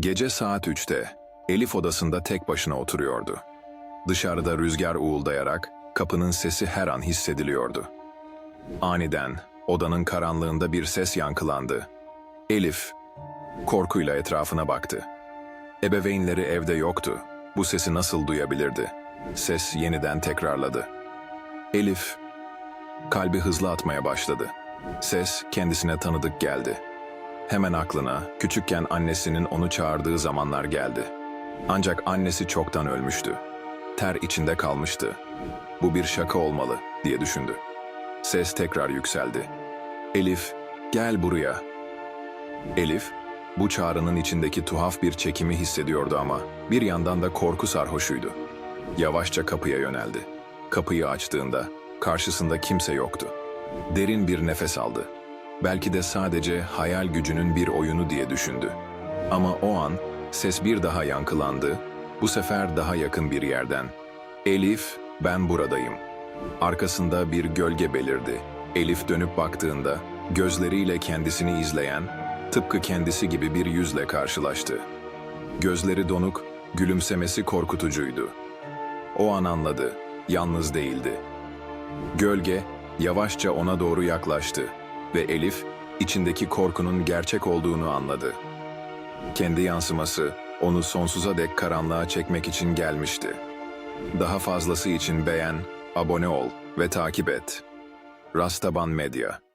Gece saat 3'te Elif odasında tek başına oturuyordu. Dışarıda rüzgar uğuldayarak kapının sesi her an hissediliyordu. Aniden odanın karanlığında bir ses yankılandı. Elif korkuyla etrafına baktı. Ebeveynleri evde yoktu. Bu sesi nasıl duyabilirdi? Ses yeniden tekrarladı. Elif kalbi hızlı atmaya başladı. Ses kendisine tanıdık geldi. Hemen aklına küçükken annesinin onu çağırdığı zamanlar geldi. Ancak annesi çoktan ölmüştü. Ter içinde kalmıştı. Bu bir şaka olmalı diye düşündü. Ses tekrar yükseldi. Elif, gel buraya. Elif, bu çağrının içindeki tuhaf bir çekimi hissediyordu ama bir yandan da korku sarhoşuydu. Yavaşça kapıya yöneldi. Kapıyı açtığında karşısında kimse yoktu. Derin bir nefes aldı. Belki de sadece hayal gücünün bir oyunu diye düşündü. Ama o an ses bir daha yankılandı. Bu sefer daha yakın bir yerden. Elif, ben buradayım. Arkasında bir gölge belirdi. Elif dönüp baktığında gözleriyle kendisini izleyen, tıpkı kendisi gibi bir yüzle karşılaştı. Gözleri donuk, gülümsemesi korkutucuydu. O an anladı, yalnız değildi. Gölge yavaşça ona doğru yaklaştı ve Elif içindeki korkunun gerçek olduğunu anladı. Kendi yansıması onu sonsuza dek karanlığa çekmek için gelmişti. Daha fazlası için beğen, abone ol ve takip et. Rastaban Medya